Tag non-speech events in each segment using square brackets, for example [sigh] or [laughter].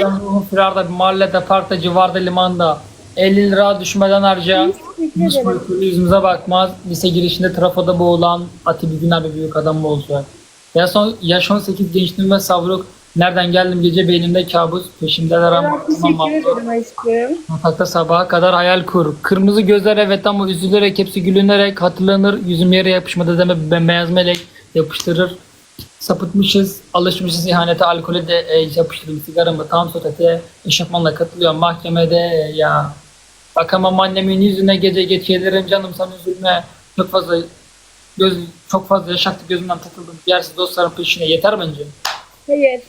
Ruhun firarda bir mahallede, parkta, civarda, limanda 50 lira düşmeden harca. Yüzümüze bakmaz. Lise girişinde trafoda boğulan Ati bir gün abi büyük adam mı olacak? Ya son yaş 18 gençliğim ve savruk. Nereden geldim gece beynimde kabus. Peşimdeler ama teşekkür ederim aşkım. Sabaha kadar hayal kur. Kırmızı gözler evet ama üzülerek hepsi gülünerek hatırlanır. Yüzüm yere yapışmadı deme bembeyaz melek yapıştırır. Sapıtmışız, alışmışız ihanete, alkole de e, yapıştırdım sigaramı tam sotete. Eşofmanla katılıyorum mahkemede ya. Bakamam annemin yüzüne gece geç gelirim canım sen üzülme. Çok fazla göz çok fazla yaşaktı gözümden takıldım. Yersiz dostların peşine yeter bence. Hayır.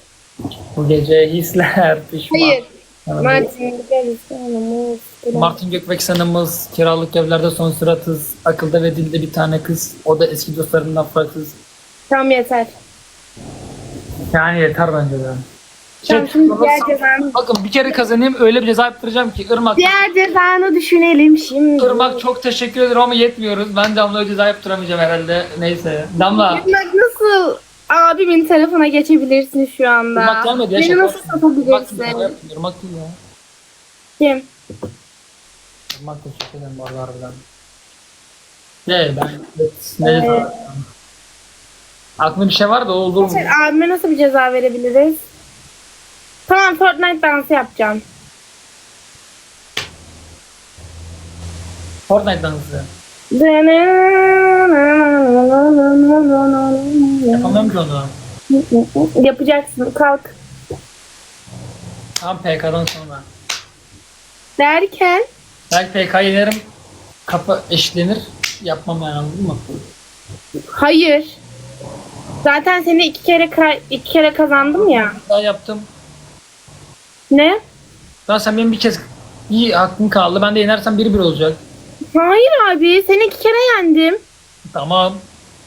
Bu gece hisler pişman. Hayır. Yani Martin gideriz. Hanımız. Martin kiralık evlerde son sıratız, akılda ve dilde bir tane kız, o da eski dostlarından farksız. Tamam yeter. Yani yeter bence de. Tamam Şey, şimdi diğer cezanı, bakın bir kere kazanayım öyle bir ceza yaptıracağım ki Irmak, diğer cezanı düşünelim şimdi. Irmak çok teşekkür ederim ama yetmiyoruz. Ben Damla'ya ceza yaptıramayacağım herhalde. Neyse. Damla. Irmak nasıl abimin telefona geçebilirsin şu anda? Irmak gelmedi ya. Beni şaka nasıl. Irmak satabilirsin? değil. Irmak değil ya. Kim? Irmak teşekkür ederim bu arada harbiden. Ne ben evet, ne ceza. Aklımda bir şey var da o olur mu? Sen abime nasıl bir ceza verebiliriz? Tamam Fortnite dansı yapacağım. Fortnite dansı. Yapamıyorum ki onu. Yapacaksın. Kalk. Tam PK'dan sonra. Derken Belki PK yenerim. Kapı eşitlenir. Yapmam yani anladın mı? hayır. Zaten seni iki kere ka- iki kere kazandım ya. Daha yaptım. Ne? Daha sen benim bir kez iyi hakkın kaldı. Ben de yenersem biri bir olacak. Hayır abi. Seni iki kere yendim. Tamam.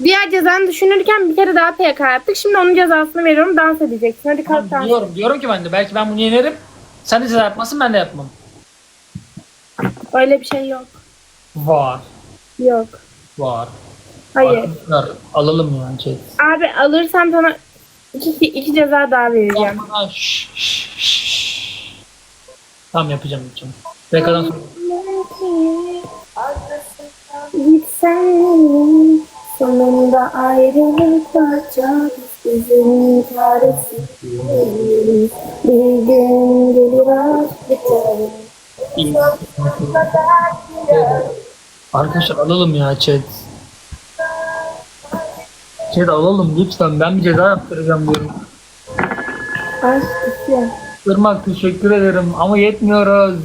Diğer cezanı düşünürken bir kere daha PK yaptık. Şimdi onun cezasını veriyorum. Dans edeceksin. Hadi kalk dans. diyorum. Diyorum ki ben de belki ben bunu yenerim. Sen de ceza yapmasın ben de yapmam. Öyle bir şey yok. Var. Yok. Var. Hayır. Arkadaşlar alalım yani şey. Abi alırsam sana iki, iki ceza daha vereceğim. Tamam. Şş, şş, şş. Tamam yapacağım yapacağım. PK'dan sonra. Gitsen sonunda ayrılık olacak bizim çaresi bir gün gelir aşk biter İyi. Arkadaşlar alalım ya chat. Chat alalım lütfen. Ben bir ceza yaptıracağım diyorum. aşk bitiyor. Irmak teşekkür ederim ama yetmiyoruz.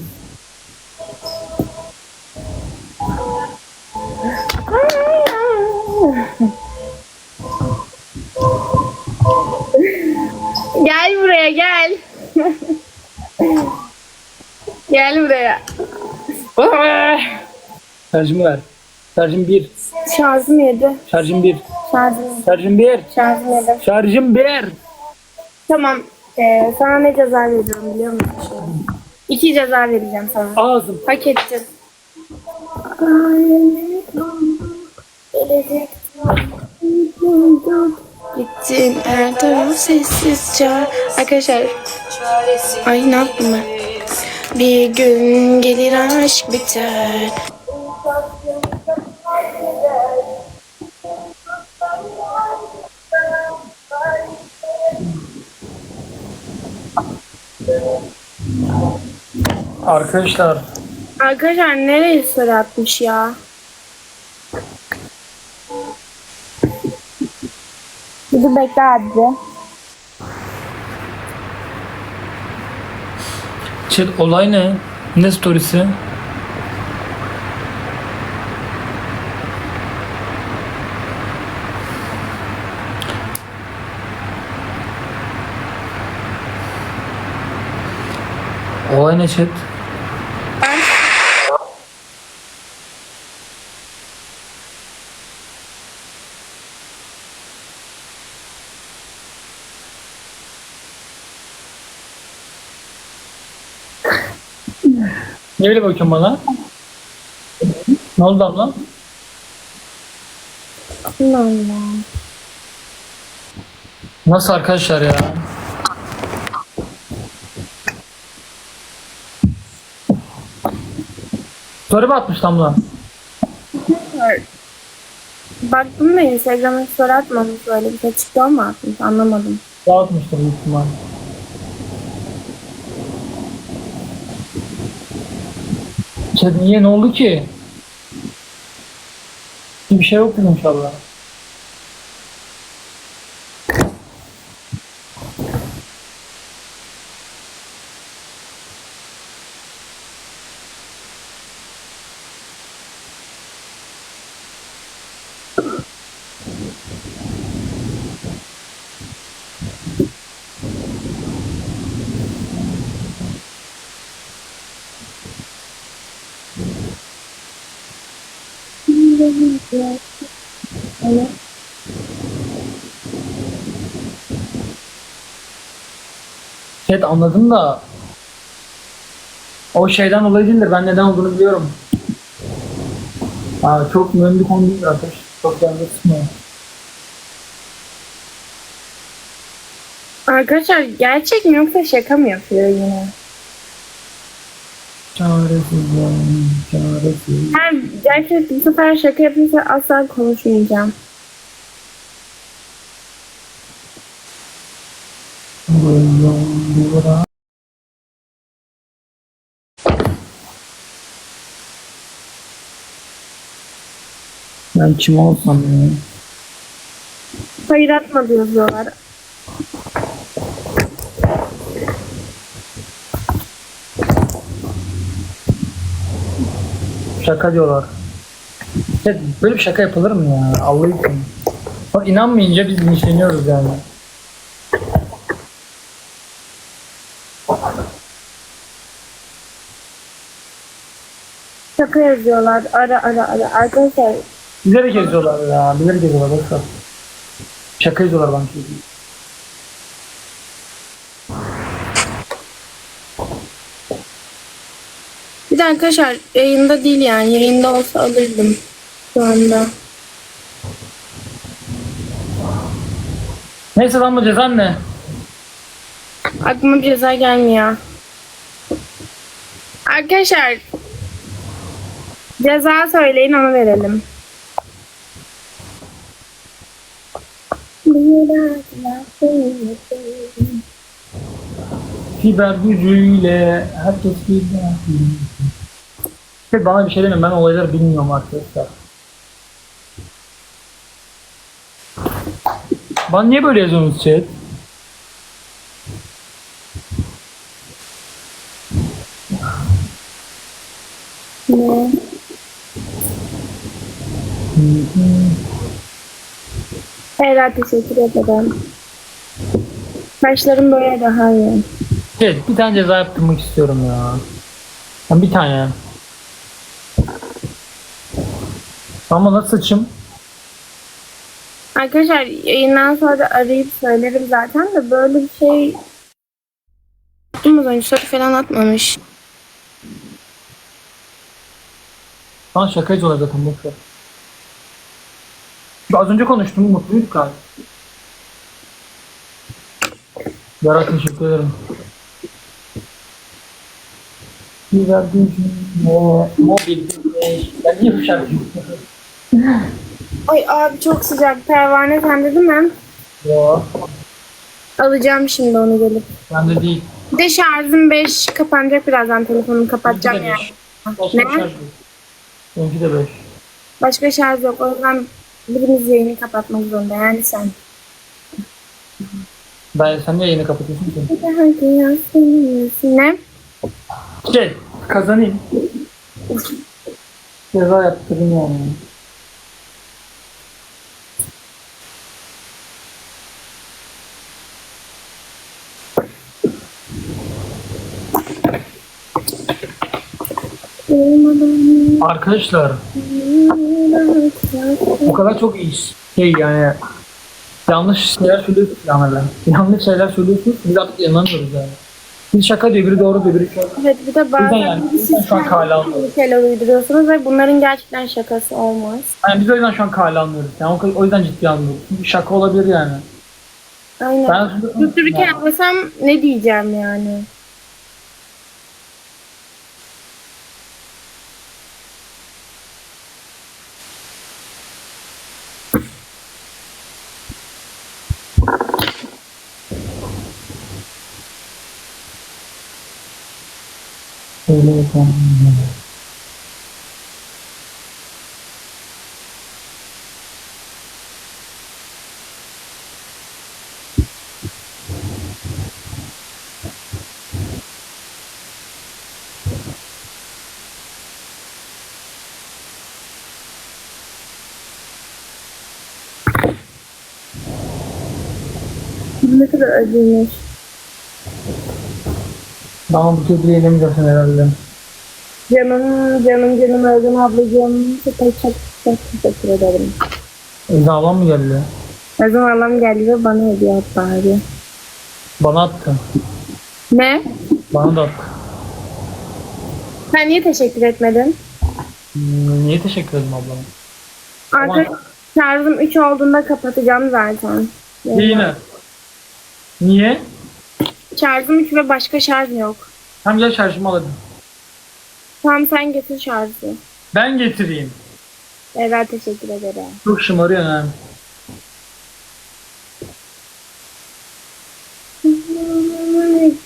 Gel buraya gel. gel buraya. Ver. Şarjım 1. Şarjım yedi. Şarjım 1. Şarjım yedi. Şarjım 1. Şarjım yedi. Şarjım 1. Tamam. Ee, sana ne ceza veriyorum biliyor musun? şimdi? İki ceza vereceğim sana. Ağzım. Hak ettin. Gittin her taraf sessiz çağır. Arkadaşlar ay ne yaptım ben? Bir gün gelir aşk biter. Arkadaşlar Arkadaşlar nereye sarı atmış ya? Dur bekle abi. chat olay ne? Ne storiesi? Olay ne chat? Niye öyle bakıyorsun bana? Ne oldu abla? Allah Nasıl arkadaşlar ya? Story mi atmış Damla? Hayır. Baktım da Instagram'a story atmamış böyle bir şey çıktı ama atmış anlamadım. Dağıtmıştır büyük ihtimalle. Niye ne oldu ki? Bir şey yok inşallah. Chat anladım da o şeyden dolayı değildir. Ben neden olduğunu biliyorum. Aa, çok mühim bir konu değil arkadaş. Çok canlı sıkmıyor. Arkadaşlar gerçek mi yoksa şaka mı yapıyor yine? Çaresizim, çaresiz. Eğer gerçek bu sefer şaka yapıyorsa asla konuşmayacağım. Ben kim olsam ya? Hayır atma diyorlar. Şaka diyorlar. Ya böyle bir şaka yapılır mı ya? Allah için. Bak inanmayınca biz linçleniyoruz yani. Şaka yazıyorlar. Ara ara ara. Arkadaşlar Bilerek geziyorlar ya. Bilerek geziyorlar. Boşver. Şaka yazıyorlar bana. çünkü. bir de arkadaşlar yayında değil yani. Yayında olsa alırdım şu anda. Neyse lan bu cezan ne? Aklıma bir ceza gelmiyor. Arkadaşlar ceza söyleyin onu verelim. Fiber gücüyle herkes fiber gücüyle. Bana bir şey demeyin ben olayları bilmiyorum arkadaşlar. Bana niye böyle yazıyorsunuz chat? Ne? Evet teşekkür ederim. Saçlarım böyle daha iyi. Evet bir tane ceza yaptırmak istiyorum ya. Ben bir tane. Ama nasıl saçım? Arkadaşlar yayından sonra da arayıp söylerim zaten de böyle bir şey yaptım az önce soru falan atmamış. Lan şaka ediyorlar zaten boşver. Az önce konuştum mutluyduk abi. Berat teşekkür ederim. Güzel gücüm mo mobil güneş. Ben niye bu şarkıyı Ay abi çok sıcak. Pervane sende değil mi? Yo, Alacağım şimdi onu gelip. ben de değil. Bir de şarjım 5 kapanacak birazdan telefonumu kapatacağım de ya. 5. Başka Ne? Benimki de 5. Başka şarj yok. O yüzden birimiz yayını kapatmak zorunda. Yani sen. Ben sen niye yayını kapatıyorsun ki? Ne? Şey, kazanayım. Ceza yaptırayım yani. Arkadaşlar o kadar çok iyi şey yani yanlış şeyler söylüyorsunuz yani yanlış şeyler söylüyorsunuz biz artık inanmıyoruz yani. Biri şaka diyor biri doğru diyor biri şaka. Evet bir de bazen yani, siz şu an kale uyduruyorsunuz ve bunların gerçekten şakası olmaz. Yani biz o yüzden şu an kale almıyoruz. Yani o- yüzden ciddi almıyoruz. Çünkü şaka olabilir yani. Aynen. Ben Tuttururken anlasam ne diyeceğim yani? Söyle bakalım. Ne kadar acıymış. Daha bu köprüye inemeyeceksin herhalde. Canım, canım, canım Özlem ablacığım. Çok çok çok teşekkür ederim. Eda ablam mı geldi? Özlem ablam geldi ve bana hediye attı bari. Bana attı. Ne? Bana da attı. Sen niye teşekkür etmedin? Hmm, Niye teşekkür ederim ablama? Artık şarjım 3 olduğunda kapatacağım zaten. Yine. Niye? Şarjım 3 ve başka şarj yok. Hem gel şarjımı alayım. Tamam sen getir şarjı. Ben getireyim. Evet teşekkür ederim. Çok şımarıyor yani.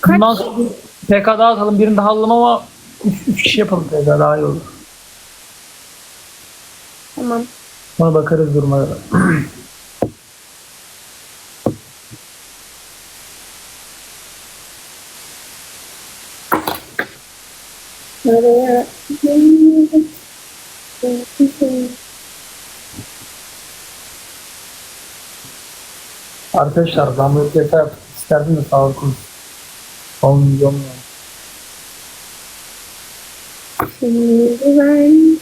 Kaç? Bundan sonra bir PK daha atalım. Birini daha alalım ama 3 kişi yapalım PK daha iyi olur. Tamam. Sonra bakarız duruma [clears throat] Nereye? Arkadaşlar ben bu PK yapmak isterdim de sağlık olsun. Olmuyor mu? Şimdi ben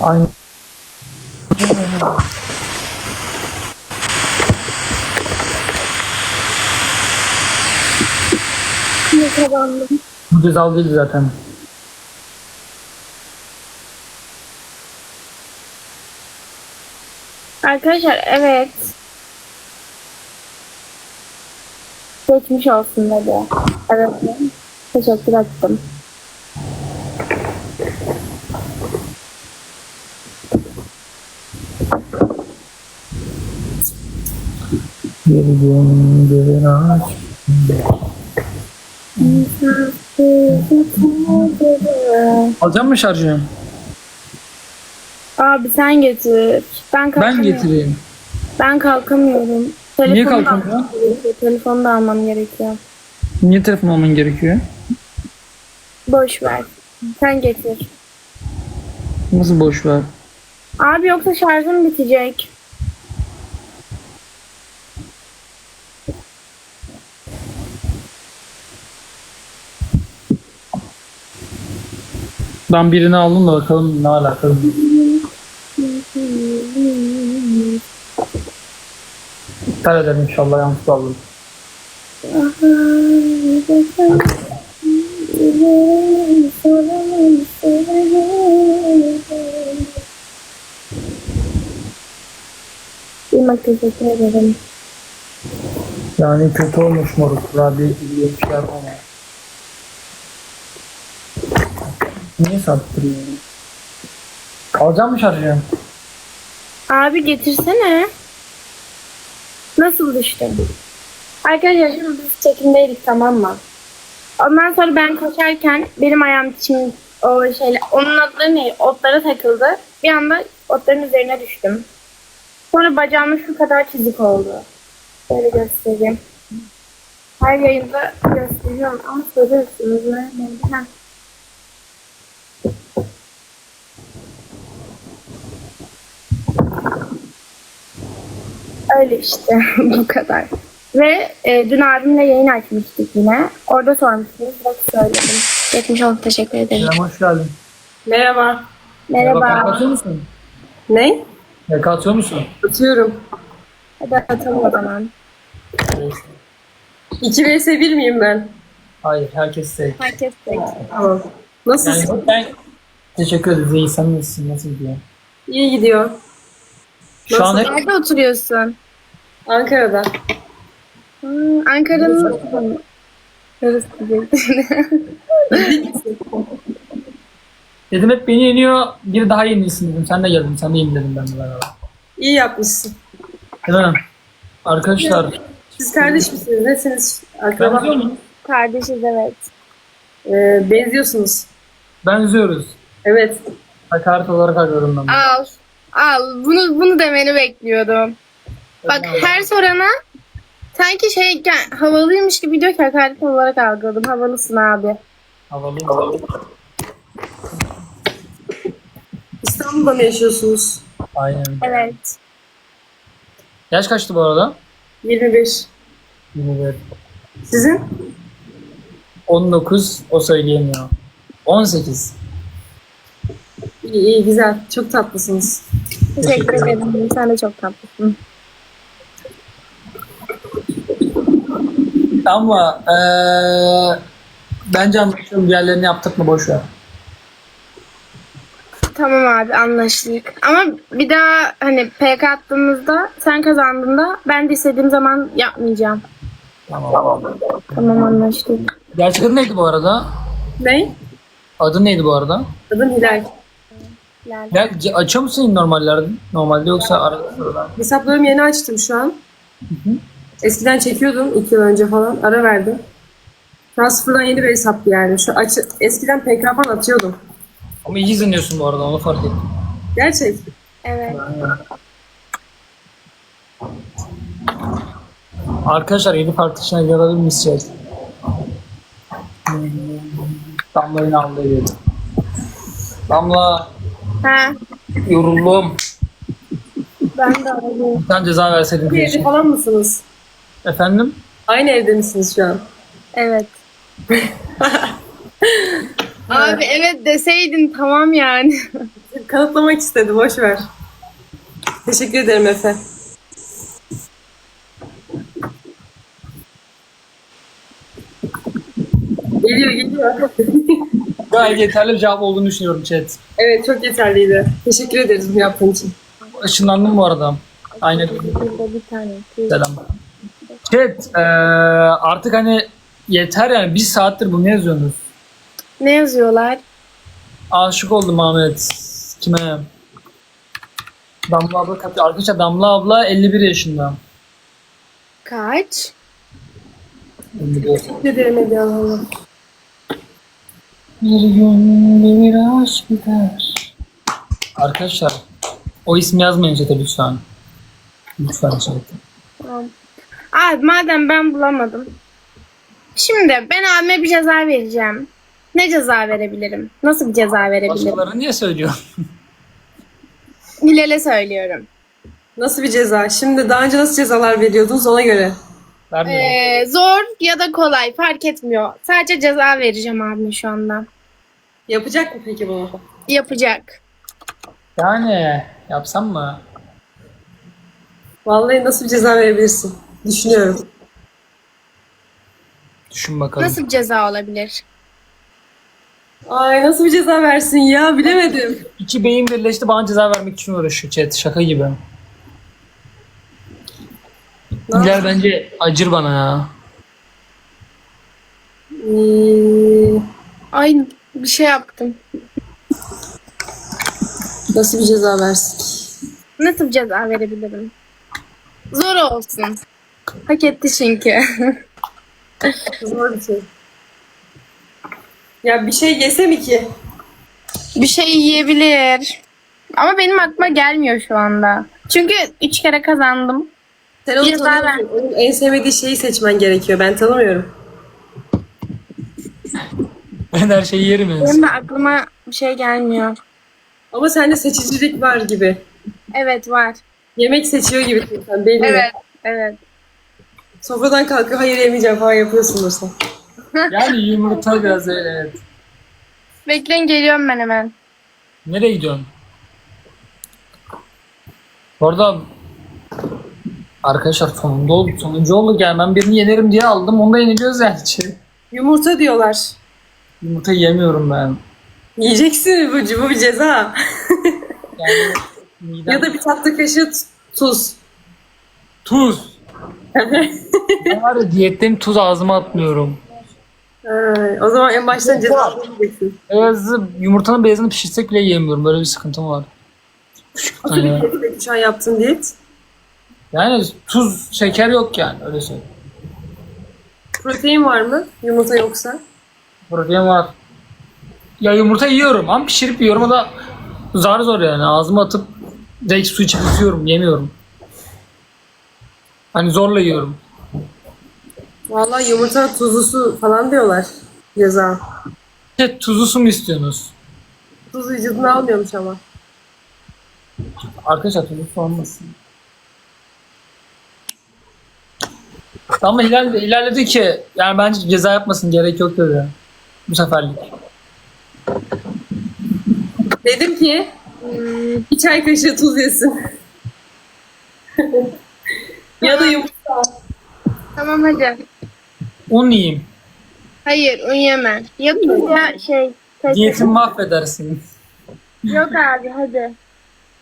Aynı. ne kazandım. Bu ceza değil zaten. Arkadaşlar evet. Geçmiş olsun dedi. Evet. Teşekkür ettim. Bir gün bir aşk. Alacak mı şarjı? Abi sen getir. Ben Ben kalkamıyorum. getireyim. Ben kalkamıyorum. Niye Telefonu da kalkamıyorsun? almam gerekiyor. Telefonu da almam gerekiyor. Niye telefon alman gerekiyor? Boş ver. Sen getir. Nasıl boş ver? Abi yoksa şarjım bitecek. Ben birini aldım da bakalım ne alakalı. İptal ederim inşallah yanlış aldım. Bilmek teşekkür ederim. Yani kötü olmuş moruk. Rabia gibi bir şey yapamam. Niye sattırıyor? Alacak mı şarjı? Abi getirsene. Nasıl düştün? Arkadaşlar şimdi biz çekimdeydik tamam mı? Ondan sonra ben koşarken benim ayağım şimdi o şeyle onun adları ne? Otlara takıldı. Bir anda otların üzerine düştüm. Sonra bacağımın şu kadar çizik oldu. Böyle göstereyim. Her yayında gösteriyorum ama soruyorsunuz. Neden? Öyle işte [laughs] bu kadar. Ve e, dün abimle yayın açmıştık yine. Orada sormuştunuz. Bak söyledim. Geçmiş olsun. Teşekkür ederim. Selam hoş geldin. Merhaba. Merhaba. Merhaba. Atıyor musun? Ne? Yaka atıyor musun? Atıyorum. Hadi atalım o zaman. 2 vs 1 miyim ben? Hayır herkes tek. Herkes tek. Tamam. Nasılsın? Yani ben teşekkür ederiz. İyi sen nasılsın? Nasıl gidiyor? İyi gidiyor. Şu an hep Nerede oturuyorsun? Ankara'da. Hmm, Ankara'nın... Diyecektim. [laughs] dedim hep beni yeniyor. Bir daha yenilsin dedim. Sen de geldin. Sen de yenil dedim ben de beraber. İyi yapmışsın. Değil mi? Arkadaşlar Siz kardeş misiniz? Nesiniz? benziyor Akraba. mu? Kardeşiz evet. Ee, benziyorsunuz. Benziyoruz. Evet. Hakaret olarak alıyorum ben. bunu. Al. Al. Bunu bunu demeni bekliyordum. Bak her sorana sanki şey havalıymış gibi diyor ki hakaret olarak algıladım. Havalısın abi. Havalıyım. İstanbul'da mı yaşıyorsunuz? Aynen. Evet. Yaş kaçtı bu arada? 21. 21. Sizin? 19 o söyleyemiyor. 18. İyi, iyi güzel. Çok tatlısınız. Teşekkür ederim. Sen de çok tatlısın. Ama eee bence anlaşıyorum diğerlerini yaptık mı boş ver. Tamam abi anlaştık. Ama bir daha hani PK attığımızda sen kazandığında ben de istediğim zaman yapmayacağım. Tamam. Tamam anlaştık. Gerçek adı neydi bu arada? Ne? Adı neydi bu arada? Adım Hilal. Lale. Ya, ce- açıyor musun normallerde? Normalde yoksa arada sırada? Hesaplarımı yeni açtım şu an. Eskiden çekiyordum iki yıl önce falan. Ara verdim. Şu an sıfırdan yeni bir hesap yani. Şu açı, eskiden PK falan atıyordum. Ama iyi izleniyorsun bu arada onu fark ettim. Gerçek. Evet. Arkadaşlar 7 farklı dışına görebilir misiniz? Damla yine avlaya geldi. Damla Ha, yoruldum. ben de alayım. Sen ceza verseydin Bir diye için. falan mısınız? Efendim? Aynı evde misiniz şu an? Evet. [laughs] Abi evet deseydin tamam yani. [laughs] Kanıtlamak istedi. Boş ver. Teşekkür ederim Efe. Geliyor geliyor. [laughs] Gayet yeterli bir cevap olduğunu düşünüyorum chat. evet çok yeterliydi. Teşekkür ederiz bunu yaptığın için. Işınlandım bu arada. Aynen. Burada bir tane. Selam. Chat eee, artık hani yeter yani bir saattir bunu yazıyorsunuz. Ne yazıyorlar? Aşık oldum Ahmet. Kime? Damla abla kaç? Arkadaşlar Damla abla 51 yaşında. Kaç? 51. Teşekkür ederim Hediye Hanım. Bir gün bir aşk biter. Arkadaşlar o ismi yazmayın chat'e lütfen. Lütfen chat'e. Tamam. Abi madem ben bulamadım. Şimdi ben abime bir ceza vereceğim. Ne ceza verebilirim? Nasıl bir ceza verebilirim? Başkaları niye söylüyor? Hilal'e söylüyorum. Nasıl bir ceza? Şimdi daha önce nasıl cezalar veriyordunuz ona göre. Ee, zor ya da kolay fark etmiyor. Sadece ceza vereceğim abime şu anda. Yapacak mı peki bunu? Yapacak. Yani yapsam mı? Vallahi nasıl bir ceza verebilirsin? Düşünüyorum. Düşün bakalım. Nasıl bir ceza olabilir? Ay nasıl bir ceza versin ya bilemedim. İki beyin birleşti bana ceza vermek için uğraşıyor chat. Şaka gibi. Ne Hilal bence acır bana ya. Ee, Ay bir şey yaptım. nasıl bir ceza versin? Nasıl bir ceza verebilirim? Zor olsun. Hak etti çünkü. Zor bir şey. Ya bir şey yese mi ki? bir şey yiyebilir. Ama benim aklıma gelmiyor şu anda. Çünkü üç kere kazandım. Sen onu Ceza tanıyorsun. Onun en sevmediği şeyi seçmen gerekiyor. Ben tanımıyorum. Ben her şeyi yerim yani. Benim de aklıma bir şey gelmiyor. Ama sende seçicilik var gibi. Evet var. Yemek seçiyor gibi sen belli. Evet. Evet. Sofradan kalkıp hayır yemeyeceğim falan yapıyorsundur sen. [laughs] Yani yumurta biraz öyle evet. Bekleyin geliyorum ben hemen. Nereye gidiyorsun? Orada Arkadaşlar sonunda oldu. Sonuncu olduk yani. Ben birini yenerim diye aldım. Onu da yeniliyoruz yani. Yumurta diyorlar. Yumurta yemiyorum ben. Yiyeceksin bu, bu bir ceza. Yani midem... [laughs] ya da bir tatlı kaşığı tuz. tuz. Ben var ya diyetteyim tuz ağzıma atmıyorum. Ay, o zaman en baştan ceza yiyeceksin. Beyazı, yumurtanın beyazını pişirsek bile yiyemiyorum. Böyle bir sıkıntım var. Nasıl bir diyet peki şu an yaptığın diyet? yani tuz, şeker yok yani öyle söyleyeyim. Protein var mı? Yumurta yoksa. Protein var. Ya yumurta yiyorum ama pişirip yiyorum o da zar zor yani. Ağzıma atıp direkt su içip yutuyorum. Yemiyorum. Hani zorla yiyorum. Vallahi yumurta tuzlusu falan diyorlar ceza. İşte tuzlu su mu istiyorsunuz? Tuz vücuduna almıyormuş ama. Arkadaşlar tuzlu su olmasın. Ama Hilal, Hilal dedi ki yani bence ceza yapmasın gerek yok dedi. Bu seferlik. Dedim ki bir çay kaşığı tuz yesin. [laughs] ya da yumurta. Tamam hadi. Un yiyeyim. Hayır un yeme. Ya şey. tek- Diyetimi mahvedersin. Yok abi hadi.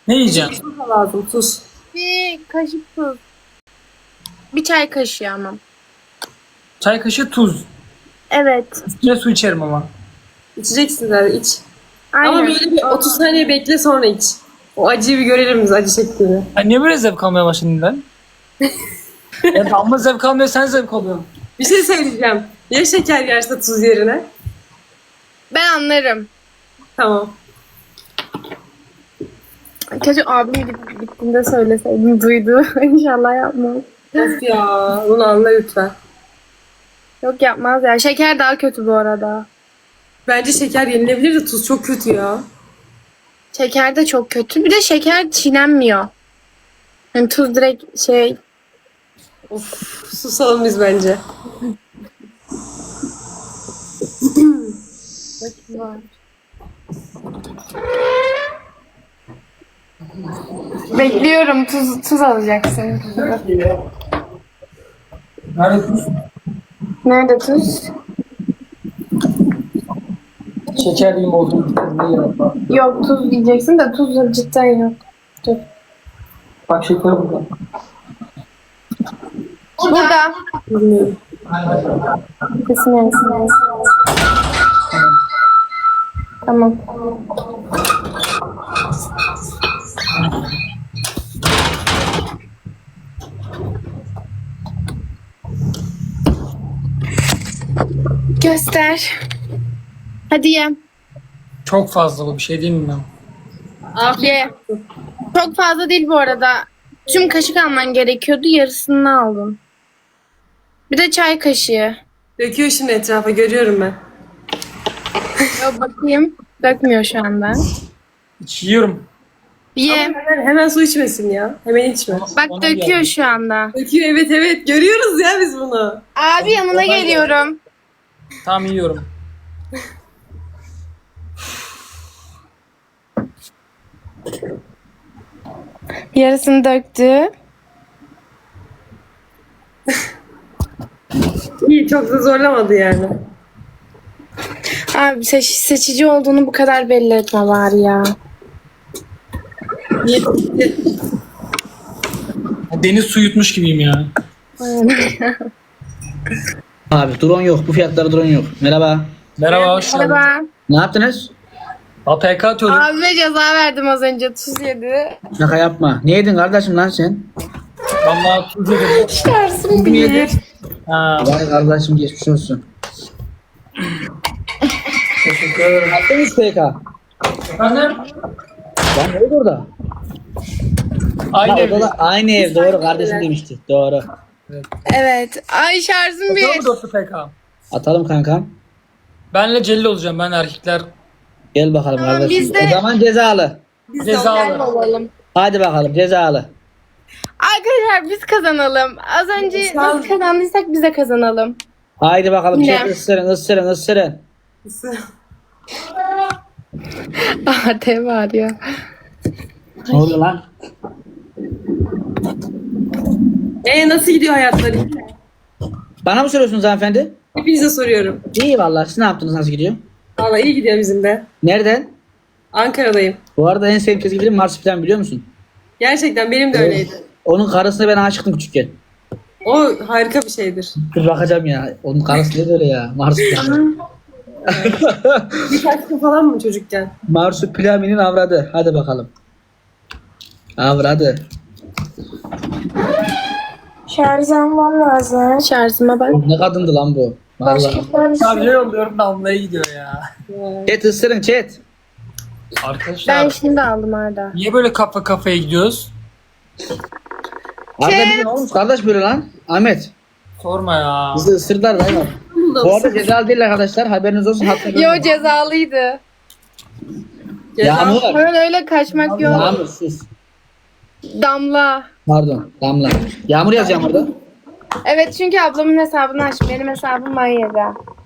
Ne yiyeceğim? Tuz lazım tuz. Bir kaşık tuz. Bir çay kaşığı ama. Çay kaşığı tuz. Evet. Üstüne su içerim ama. İçeceksin zaten iç. Aynen. Ama böyle bir 30 saniye bekle sonra iç. O acıyı bir görelim biz acı çektiğini. Ya niye böyle zevk almaya başladın lan? Ya damla zevk almıyor sen zevk alıyorsun. Bir şey söyleyeceğim. Ya şeker yerse tuz yerine? Ben anlarım. Tamam. Keşke abim gidip gittiğinde söyleseydim duydu. [laughs] İnşallah yapmaz. Of ya. Bunu anla lütfen. Yok yapmaz ya. Şeker daha kötü bu arada. Bence şeker yenilebilir de tuz çok kötü ya. Şeker de çok kötü. Bir de şeker çiğnenmiyor. Yani tuz direkt şey Of susalım biz bence. Bekliyorum tuz tuz alacaksın. Nerede tuz? Nerede tuz? Şeker yiyeyim oldu. Ne yiyorum? Yok tuz diyeceksin de tuz cidden yok. Dur. Bak şeker burada. Burada. Bilmiyorum. Tamam. Göster. Hadi ye. Çok fazla bu bir şey değil mi ben? Ye. Çok fazla değil bu arada. Tüm kaşık alman gerekiyordu. Yarısını aldın. Bir de çay kaşığı. Döküyor şimdi etrafa görüyorum ben. Yo, bakayım. Dökmüyor şu anda. Hiç yiyorum. Ye. Hemen, hemen su içmesin ya. Hemen içme. Bak Bana döküyor geldi. şu anda. Döküyor evet evet görüyoruz ya biz bunu. Abi yanına geliyorum. Tamam yiyorum. Yarısını döktü. [laughs] İyi çok da zorlamadı yani. Abi seç- seçici olduğunu bu kadar belli etme var ya. Deniz su yutmuş gibiyim ya. [laughs] Abi drone yok. Bu fiyatlara drone yok. Merhaba. Merhaba hoş geldin. Merhaba. Ne yaptınız? APK atıyorduk. Abime ceza verdim az önce. Tuz yedi. Şaka yapma. Ne yedin kardeşim lan sen? Valla tuz yedim. Ne yedin? Ha, Vay kardeşim geçmiş olsun. teşekkür ederim. Yaptınız PK. Efendim? Lan ne oldu orada? Aynı Ha, ev. orada da aynı ev. Doğru kardeşim demişti. Doğru. Evet. Ay şarjım bir. Mı PK? Atalım kankam. Benle Celil olacağım ben erkekler. Gel bakalım Tamam, kardeşim. biz de- O zaman cezalı. Biz de Cezalı. olalım. Hadi bakalım cezalı. Arkadaşlar biz kazanalım. Az önce Sağ nasıl kazandıysak biz de kazanalım. Haydi bakalım. Ne? Çok ısırın ısırın ısırın. Ate var ya. Ne oluyor lan? Ee nasıl gidiyor hayatları? Bana mı soruyorsunuz hanımefendi? Hepinize soruyorum. İyi vallahi. Siz ne yaptınız? Nasıl gidiyor? Valla iyi gidiyor bizim de. Nereden? Ankara'dayım. Bu arada en sevdiğim çizgi film Marsupilami biliyor musun? Gerçekten benim de öyleydi. Onun karısına ben aşıktım küçükken. O harika bir şeydir. Dur bakacağım ya. Onun karısı ne böyle ya? Marsupilami. [laughs] Birkaç gün falan mı çocukken? Marsupilami'nin avradı. Hadi bakalım. Avradı. Şarj almam lazım. Şarjıma bak. Ne kadındı lan bu? Vallahi. Şarja yolluyorum damlaya gidiyor ya. Chat ısırın chat. Arkadaşlar Ben şimdi aldım Arda. niye böyle kafa kafaya gidiyoruz? Arda bize ne olmuş kardeş böyle lan? Ahmet. Sorma ya. Bizi ısırdılar da hayvan. Bu arada cezalı değil arkadaşlar. Haberiniz olsun. Hatta Yo cezalıydı. Yağmur. Hemen öyle kaçmak yok. Yağmur sus. Damla. Pardon. Damla. Yağmur yaz Yağmur'da. Evet çünkü ablamın hesabını açtım. Benim hesabım ban yedi.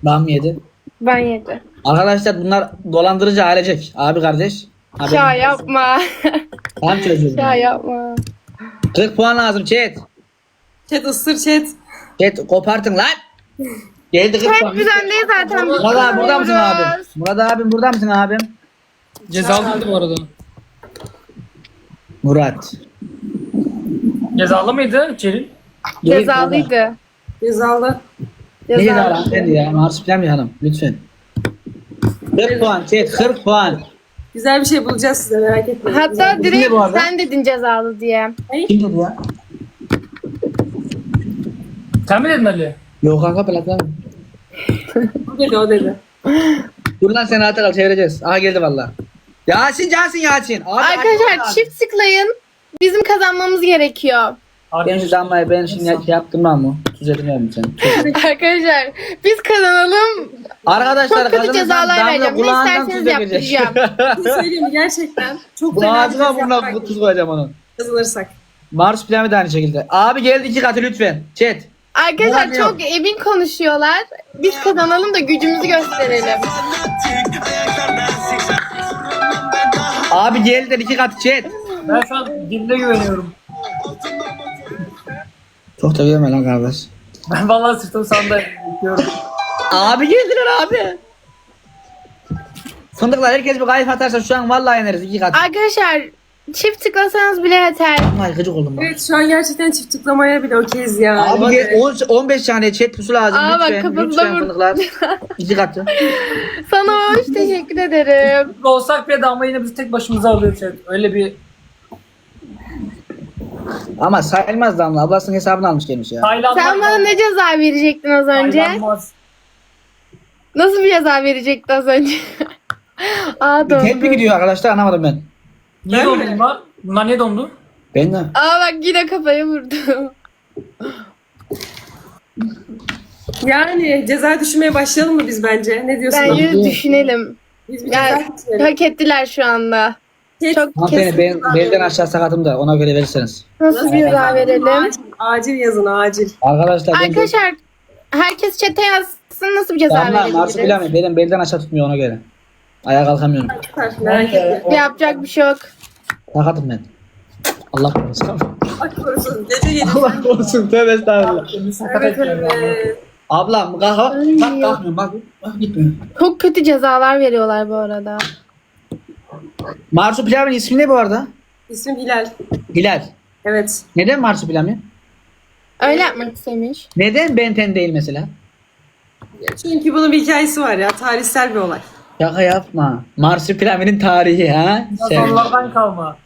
Bam yedi. Ban yedi. Arkadaşlar bunlar dolandırıcı ailecek. Abi kardeş. Haberiniz Ya olsun. yapma. Tam çocuğum. ya yapma. 40 puan lazım chat. Chat ısır chat. Chat kopartın lan. [laughs] Geldi 40 puan. Hep biz öndeyiz zaten. Murat abi burada mısın abi? Kazanıyoruz. Murat abim burada mısın abim? Cezalıydı bu arada. Murat. Cezalı mıydı Celil? Cezalıydı. Cezalı. Ne Cezalı. ceza hanımefendi ya? Marsupilami hanım. Lütfen. 40 puan chat 40 puan. Güzel bir şey bulacağız size merak etmeyin. Hatta Ne direkt bu arada? sen dedin cezalı diye. Kim dedi ya? Sen mi dedin Ali? Yok kanka plaklar. O dedi o dedi. Dur lan sen rahat kal çevireceğiz. Aha geldi valla. Yasin Yasin Yasin. Abi, Arkadaşlar çift tıklayın. Bizim kazanmamız gerekiyor. Ben şu damlayı ben şimdi şey yaptım lan mı? Tuz edemiyorum sen. Arkadaşlar biz kazanalım. Arkadaşlar Çok kötü cezalar vereceğim. Ne kulağından isterseniz yaptıracağım. [laughs] Bir şey söyleyeyim gerçekten? Çok Bu ağzına burnuna yaprak tuz koyacağım onun. kazanırsak. Marsupilami de aynı şekilde. Abi geldi iki katı lütfen. Chat. Arkadaşlar Bulamıyorum. çok emin konuşuyorlar. Biz kazanalım da gücümüzü gösterelim. Abi geldi iki katı chat. Ben şu an dilde güveniyorum. Çok da güvenme lan kardeş. Ben vallahi sırtım sanda bekliyorum. Abi geldiler abi. Fındıklar herkes bir kayıp atarsa şu an vallahi yeneriz iki katı. Arkadaşlar çift tıklasanız bile yeter. Ay gıcık oldum bak. Evet şu an gerçekten çift tıklamaya bile okeyiz ya. Abi 10 15 saniye chat pusu lazım Aa, bak, lütfen. kafasına Lütfen vur. fındıklar. İki katı. Sana hoş teşekkür ederim. Olsak bile damla yine bizi tek başımıza alıyor chat. Öyle bir Ama sayılmaz damla. Ablasının hesabını almış gelmiş ya. Sen bana ne ceza verecektin az önce? Nasıl bir ceza verecektin az önce? [laughs] Aa Hep mi dondu. gidiyor arkadaşlar anlamadım ben. Niye Ben dondu bunlar? Bunlar niye dondu? Ben de. Aa bak yine kafaya vurdu. [laughs] Yani ceza düşünmeye başlayalım mı biz bence? Ne diyorsun? Bence Bence- de düşünelim. Biz bir Yani düşünelim. hak ettiler şu anda. Çok Hanımefendi kesin. ben, belden aşağı sakatım da ona göre verirseniz. Nasıl bir ceza verelim? Acil, acil yazın acil. Arkadaşlar ben Arkadaşlar herkes çete yazsın nasıl bir ceza Damla verebiliriz? marsupilami benim belden aşağı tutmuyor ona göre. Ayağa kalkamıyorum. Süper, Merak etme. Yapacak bir şey yok. Sakatım ben. Allah korusun. Bak korusun. Gece gece. Allah korusun tövbe estağfurullah. Evet evet. Ablam kalk bak kalkmıyorum bak. Bak gitmiyor. Çok kötü cezalar veriyorlar bu arada. Marsupilami'nin ismi ne bu arada? İsmim Hilal. Hilal. Evet. Neden marsupilami? Öyle yapmak istemiş. Neden Benten değil mesela? Çünkü bunun bir hikayesi var ya. Tarihsel bir olay. Şaka yapma. Marsupilami'nin tarihi ha? Sen. Sonlardan kalma.